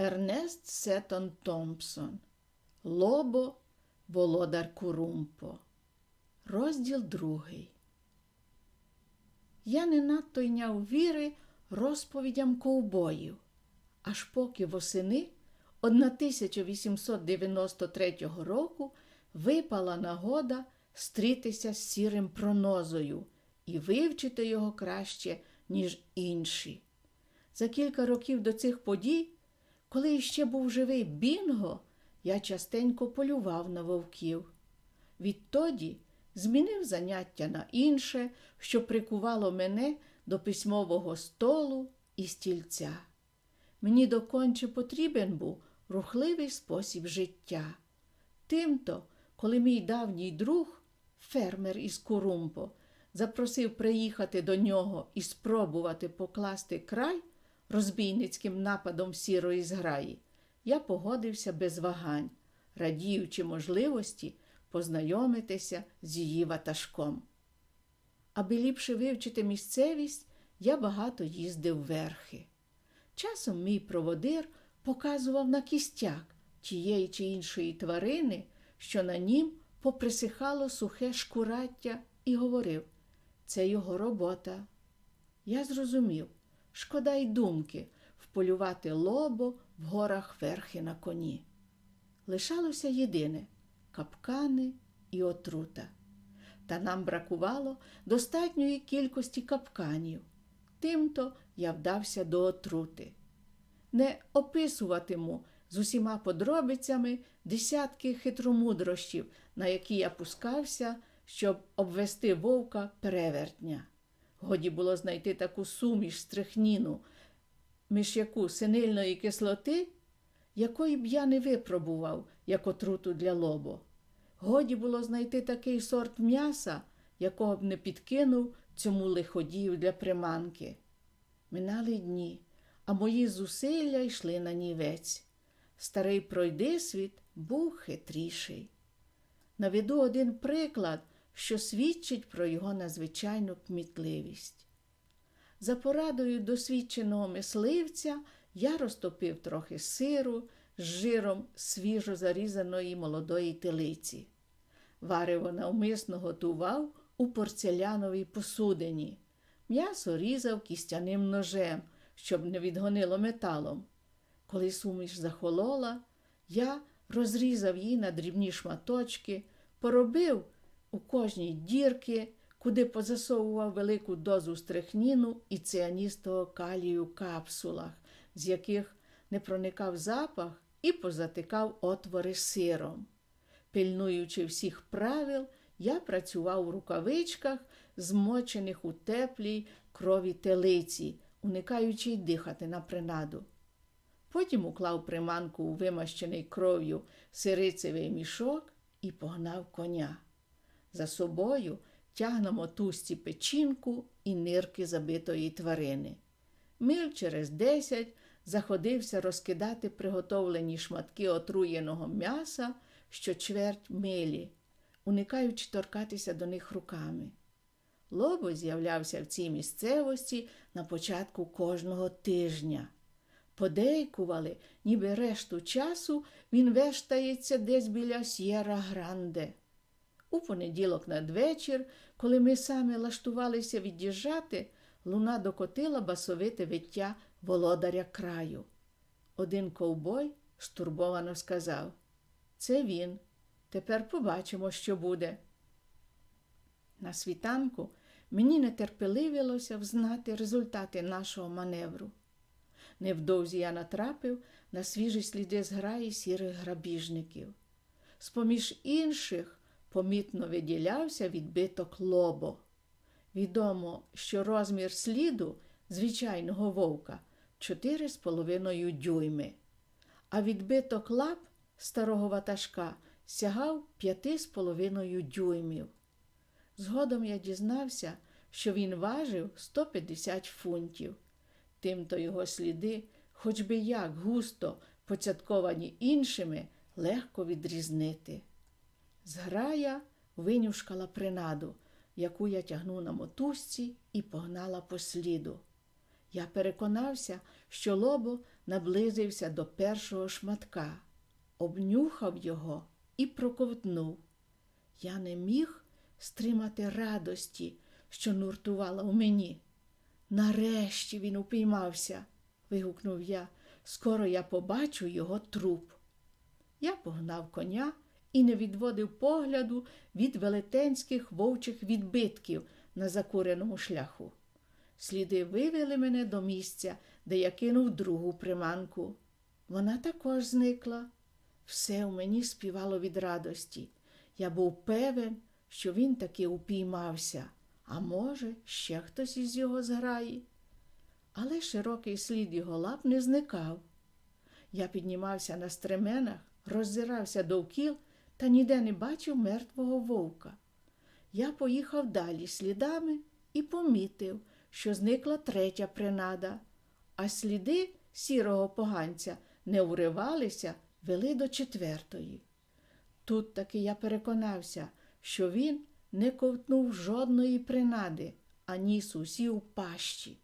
Ернест Сетон Томпсон. Лобо Володар Курумпо. Розділ другий. Я не надто йняв віри розповідям ковбоїв, аж поки восени 1893 року випала нагода стрітися з сірим пронозою і вивчити його краще, ніж інші. За кілька років до цих подій, коли ще був живий Бінго, я частенько полював на вовків. Відтоді змінив заняття на інше, що прикувало мене до письмового столу і стільця. Мені доконче потрібен був рухливий спосіб життя. Тимто, коли мій давній друг, фермер із Курумпо, запросив приїхати до нього і спробувати покласти край розбійницьким нападом сірої зграї, я погодився без вагань, радіючи можливості познайомитися з її ватажком. Аби ліпше вивчити місцевість, я багато їздив верхи. Часом мій проводир показував на кістяк тієї чи іншої тварини, що на нім поприсихало сухе шкураття, і говорив це його робота. Я зрозумів, шкода й думки вполювати лобо в горах верхи на коні. Лишалося єдине капкани і отрута. Та нам бракувало достатньої кількості капканів. Тимто я вдався до отрути. Не описуватиму з усіма подробицями десятки хитромудрощів, на які я пускався, щоб обвести вовка перевертня. Годі було знайти таку суміш стрихніну, між яку синильної кислоти, якої б я не випробував, як отруту для лобо. Годі було знайти такий сорт м'яса, якого б не підкинув цьому лиходію для приманки. Минали дні, а мої зусилля йшли на нівець. Старий пройдисвіт був хитріший. Наведу один приклад, що свідчить про його надзвичайну кмітливість. За порадою досвідченого мисливця я розтопив трохи сиру з жиром свіжо зарізаної молодої телиці. Варево навмисно готував у порцеляновій посудині. М'ясо різав кістяним ножем, щоб не відгонило металом. Коли суміш захолола, я розрізав її на дрібні шматочки, поробив у кожній дірки, куди позасовував велику дозу стрихніну і ціаністого калію капсулах, з яких не проникав запах і позатикав отвори сиром. Пильнуючи всіх правил, я працював у рукавичках, змочених у теплій крові телиці, уникаючи дихати на принаду. Потім уклав приманку у вимащений кров'ю сирицевий мішок і погнав коня. За собою тягнемо тусті печінку і нирки забитої тварини. Миль через десять заходився розкидати приготовлені шматки отруєного м'яса що чверть милі, уникаючи торкатися до них руками. Лобо з'являвся в цій місцевості на початку кожного тижня. Подейкували, ніби решту часу він вештається десь біля С'єра Гранде. У понеділок надвечір, коли ми саме лаштувалися від'їжджати, луна докотила басовите виття володаря краю. Один ковбой штурбовано сказав Це він. Тепер побачимо, що буде. На світанку мені нетерпеливилося взнати результати нашого маневру. Невдовзі я натрапив на свіжі сліди зграї сірих грабіжників. З поміж інших помітно виділявся відбиток лобо. Відомо, що розмір сліду звичайного вовка 4,5 дюйми, а відбиток лап старого ватажка сягав 5,5 дюймів. Згодом я дізнався, що він важив 150 фунтів. Тимто його сліди, хоч би як густо поцятковані іншими, легко відрізнити. Зграя винюшкала принаду, яку я тягну на мотузці і погнала по сліду. Я переконався, що лобо наблизився до першого шматка, обнюхав його і проковтнув. Я не міг стримати радості, що нуртувала у мені. Нарешті він упіймався, вигукнув я. Скоро я побачу його труп. Я погнав коня і не відводив погляду від велетенських вовчих відбитків на закуреному шляху. Сліди вивели мене до місця, де я кинув другу приманку. Вона також зникла. Все в мені співало від радості. Я був певен, що він таки упіймався, а може, ще хтось із його зграї. Але широкий слід його лап не зникав. Я піднімався на стременах, роззирався довкіл та ніде не бачив мертвого вовка. Я поїхав далі слідами і помітив, що зникла третя принада, а сліди сірого поганця не уривалися, вели до четвертої. Тут таки я переконався, що він не ковтнув жодної принади, а ніс усі у пащі,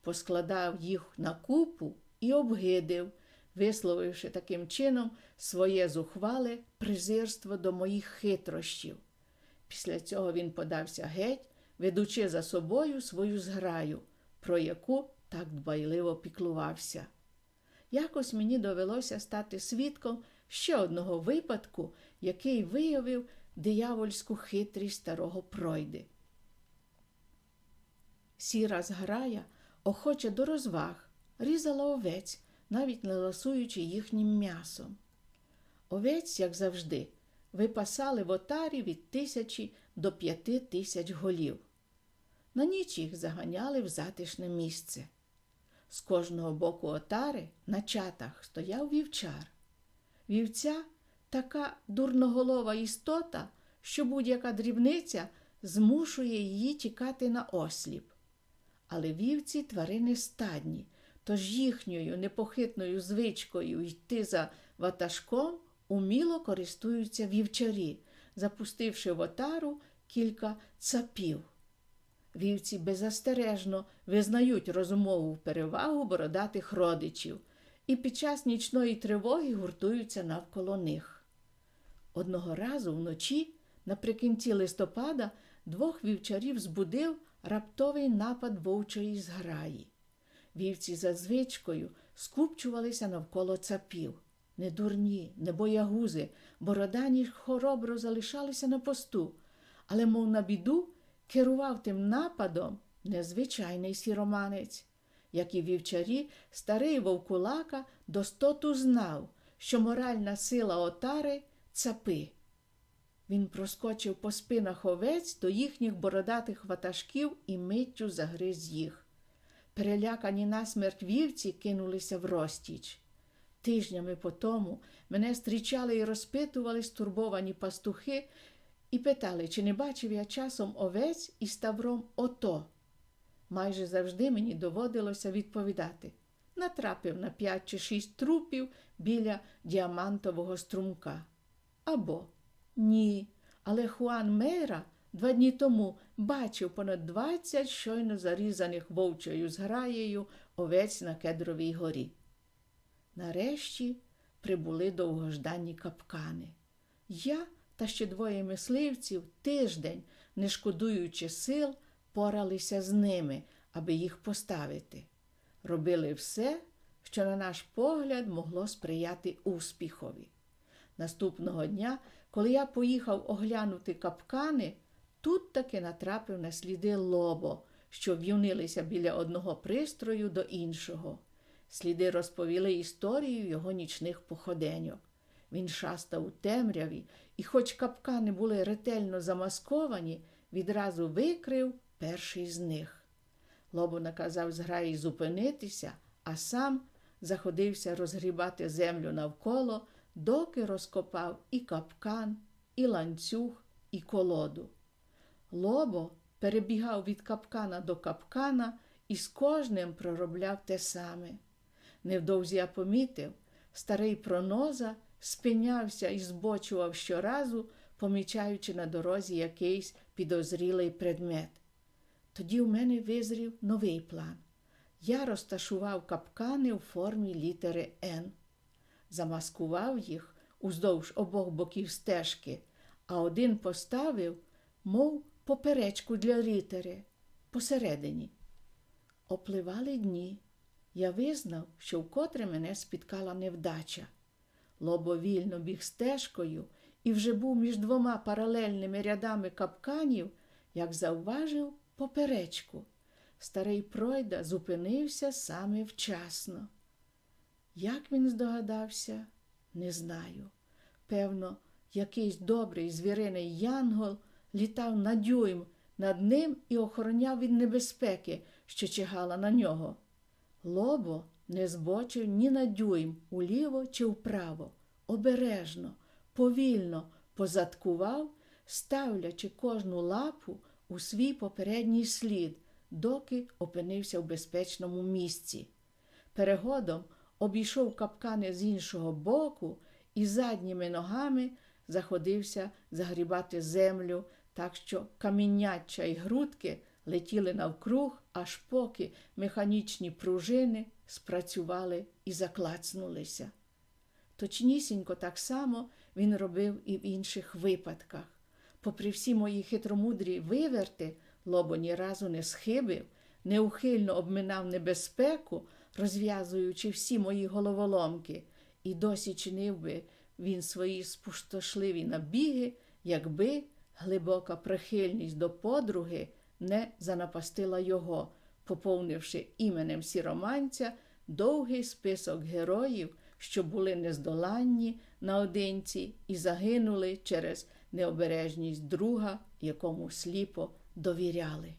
поскладав їх на купу і обгидив, висловивши таким чином своє зухвале презирство до моїх хитрощів. Після цього він подався геть, ведучи за собою свою зграю, про яку так дбайливо піклувався. Якось мені довелося стати свідком ще одного випадку, який виявив диявольську хитрість старого пройди. Сіра зграя, охоче до розваг, різала овець, навіть не ласуючи їхнім м'ясом. Овець, як завжди, випасали в отарі від тисячі до п'яти тисяч голів. На ніч їх заганяли в затишне місце. З кожного боку отари на чатах стояв вівчар. Вівця така дурноголова істота, що будь-яка дрібниця змушує її тікати на осліп. Але вівці тварини стадні, тож їхньою непохитною звичкою йти за ватажком уміло користуються вівчарі, запустивши в отару кілька цапів. Вівці беззастережно визнають розумову перевагу бородатих родичів і під час нічної тривоги гуртуються навколо них. Одного разу вночі, наприкінці листопада, двох вівчарів збудив раптовий напад вовчої зграї. Вівці за звичкою скупчувалися навколо цапів. Не дурні, не боягузи, бородані хоробро залишалися на посту, але, мов на біду, керував тим нападом незвичайний сіроманець. Як і вівчарі, старий вовкулака достоту знав, що моральна сила отари цапи. Він проскочив по спинах овець до їхніх бородатих ватажків і миттю загриз їх. Перелякані насмерть вівці кинулися в розтіч. Тижнями по тому мене зустрічали і розпитували стурбовані пастухи і питали, чи не бачив я часом овець із тавром ото. Майже завжди мені доводилося відповідати. Натрапив на п'ять чи шість трупів біля діамантового струмка. Або ні, але Хуан Мейра два дні тому бачив понад двадцять щойно зарізаних вовчою зграєю овець на Кедровій горі. Нарешті прибули довгожданні капкани. Я та ще двоє мисливців тиждень, не шкодуючи сил, поралися з ними, аби їх поставити. Робили все, що, на наш погляд, могло сприяти успіхові. Наступного дня, коли я поїхав оглянути капкани, тут таки натрапив на сліди лобо, що в'юнилися біля одного пристрою до іншого. Сліди розповіли історію його нічних походеньок. Він шастав у темряві, і, хоч капкани були ретельно замасковані, відразу викрив перший з них. Лобо наказав зграї зупинитися, а сам заходився розгрібати землю навколо, доки розкопав і капкан, і ланцюг, і колоду. Лобо перебігав від капкана до капкана і з кожним проробляв те саме. Невдовзі я помітив, старий проноза спинявся і збочував щоразу, помічаючи на дорозі якийсь підозрілий предмет. Тоді в мене визрів новий план. я розташував капкани у формі літери Н, замаскував їх уздовж обох боків стежки, а один поставив, мов поперечку для літери посередині. Опливали дні. Я визнав, що вкотре мене спіткала невдача. Лобо вільно біг стежкою і вже був між двома паралельними рядами капканів, як завважив поперечку. Старий пройда зупинився саме вчасно. Як він здогадався, не знаю. Певно, якийсь добрий звіриний янгол літав на дюйм над ним і охороняв від небезпеки, що чигала на нього. Лобо не збочив ні на дюйм уліво чи вправо, обережно, повільно позадкував, ставлячи кожну лапу у свій попередній слід, доки опинився в безпечному місці. Перегодом обійшов капкани з іншого боку і задніми ногами заходився загрібати землю, так що каміняча й грудки летіли навкруг, аж поки механічні пружини спрацювали і заклацнулися. Точнісінько так само він робив і в інших випадках. Попри всі мої хитромудрі виверти, лобо ні разу не схибив, неухильно обминав небезпеку, розв'язуючи всі мої головоломки, і досі чинив би він свої спустошливі набіги, якби глибока прихильність до подруги не занапастила його, поповнивши іменем сіроманця довгий список героїв, що були нездоланні наодинці і загинули через необережність друга, якому сліпо довіряли.